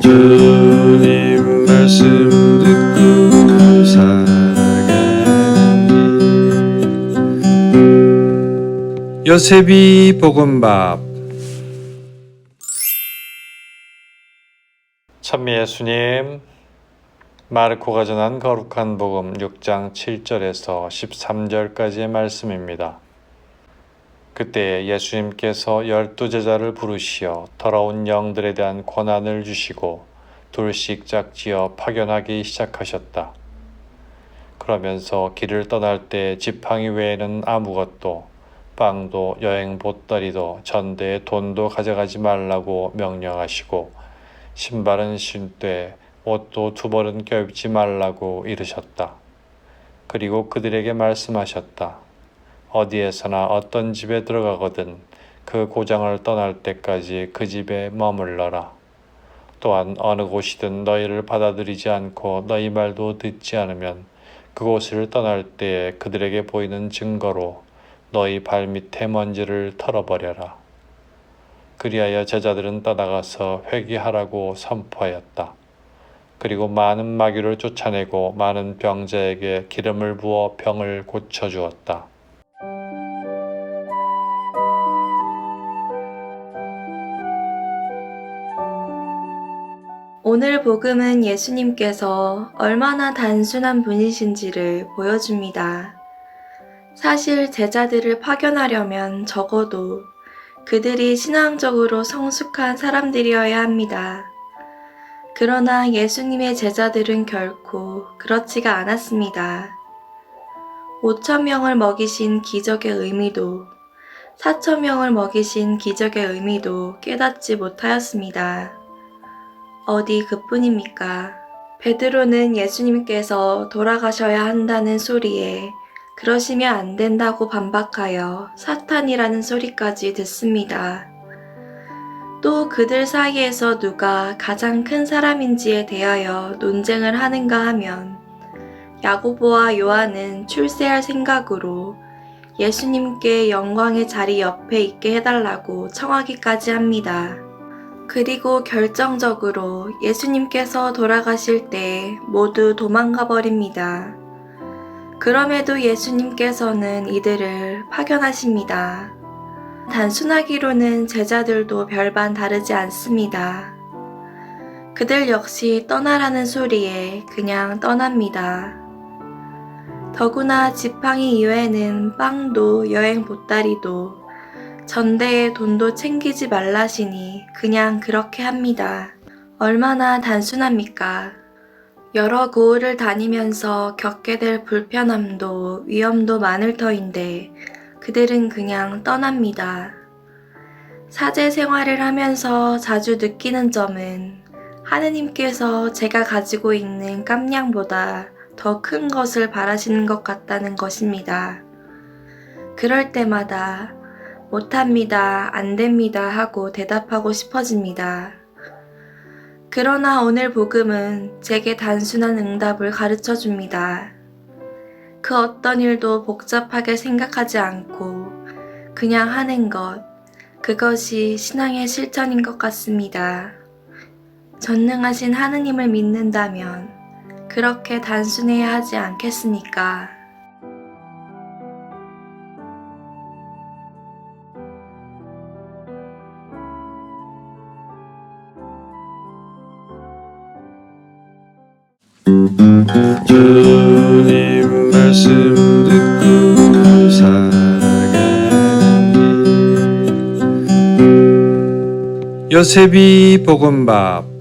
주님 말씀 듣고 살아가는 길 요셉이 볶음밥 찬미 예수님 마르코가 전한 거룩한 복음 6장 7절에서 13절까지의 말씀입니다. 그때 예수님께서 열두 제자를 부르시어 더러운 영들에 대한 권한을 주시고 둘씩 짝지어 파견하기 시작하셨다. 그러면서 길을 떠날 때 지팡이 외에는 아무것도 빵도 여행 보따리도 전대에 돈도 가져가지 말라고 명령하시고 신발은 신되 옷도 두 벌은 껴입지 말라고 이르셨다. 그리고 그들에게 말씀하셨다. 어디에서나 어떤 집에 들어가거든 그 고장을 떠날 때까지 그 집에 머물러라. 또한 어느 곳이든 너희를 받아들이지 않고 너희 말도 듣지 않으면 그곳을 떠날 때에 그들에게 보이는 증거로 너희 발밑에 먼지를 털어버려라. 그리하여 제자들은 떠나가서 회개하라고 선포하였다. 그리고 많은 마귀를 쫓아내고 많은 병자에게 기름을 부어 병을 고쳐주었다. 오늘 복음은 예수님께서 얼마나 단순한 분이신지를 보여줍니다. 사실 제자들을 파견하려면 적어도 그들이 신앙적으로 성숙한 사람들이어야 합니다. 그러나 예수님의 제자들은 결코 그렇지가 않았습니다. 5천 명을 먹이신 기적의 의미도 4천 명을 먹이신 기적의 의미도 깨닫지 못하였습니다. 어디 그뿐입니까? 베드로는 예수님께서 돌아가셔야 한다는 소리에 그러시면 안 된다고 반박하여 사탄이라는 소리까지 듣습니다. 또 그들 사이에서 누가 가장 큰 사람인지에 대하여 논쟁을 하는가 하면 야고보와 요한은 출세할 생각으로 예수님께 영광의 자리 옆에 있게 해달라고 청하기까지 합니다. 그리고 결정적으로 예수님께서 돌아가실 때 모두 도망가 버립니다. 그럼에도 예수님께서는 이들을 파견하십니다. 단순하기로는 제자들도 별반 다르지 않습니다. 그들 역시 떠나라는 소리에 그냥 떠납니다. 더구나 지팡이 이외에는 빵도 여행 보따리도 전대에 돈도 챙기지 말라시니 그냥 그렇게 합니다. 얼마나 단순합니까? 여러 고을을 다니면서 겪게 될 불편함도 위험도 많을 터인데 그들은 그냥 떠납니다. 사제 생활을 하면서 자주 느끼는 점은 하느님께서 제가 가지고 있는 깜냥보다 더 큰 것을 바라시는 것 같다는 것입니다. 그럴 때마다 못합니다, 안 됩니다 하고 대답하고 싶어집니다. 그러나 오늘 복음은 제게 단순한 응답을 가르쳐 줍니다. 그 어떤 일도 복잡하게 생각하지 않고 그냥 하는 것, 그것이 신앙의 실천인 것 같습니다. 전능하신 하느님을 믿는다면 그렇게 단순해야 하지 않겠습니까? 주님 말씀 듣고 살아가는 길. 요셉이 볶음밥